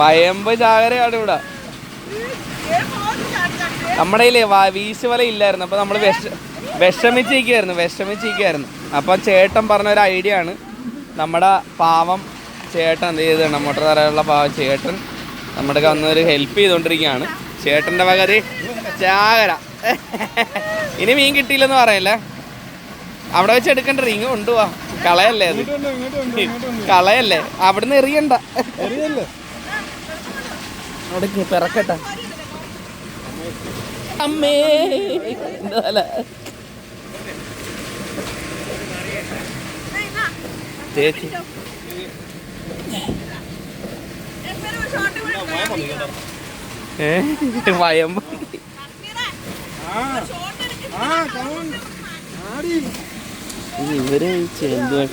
വയമ്പ് ചാകരയാണ് ഇവിടെ. നമ്മുടെ കയ്യിലേ വീശ് വീശുവല ഇല്ലായിരുന്നു. അപ്പൊ നമ്മൾ വിഷ വിഷമിച്ചിരിക്കുവായിരുന്നു വിഷമിച്ചിരിക്കുവായിരുന്നു. അപ്പൊ ചേട്ടൻ പറഞ്ഞ ഒരു ഐഡിയ ആണ്. നമ്മുടെ പാവം ചേട്ടൻ എന്ത് ചെയ്ത് നമ്മുടെ തറയുള്ള പാവം ചേട്ടൻ നമ്മുടെ വന്നൊരു ഹെൽപ്പ് ചെയ്തുകൊണ്ടിരിക്കുകയാണ് ചേട്ടന്റെ വകതി ചാകര. ഇനി മീൻ കിട്ടിയില്ലെന്ന് പറയല്ലേ? അവിടെ വെച്ച് എടുക്കേണ്ട റിങ് കൊണ്ടുപോവാ. കളയല്ലേ അത്? കളയല്ലേ? അവിടുന്ന് എറിയണ്ട. അവിടെ പിറക്കട്ടെ. അമ്മേ. ചേച്ചി. ആ വയമ്പ് ഇവരെ എന്തുവാ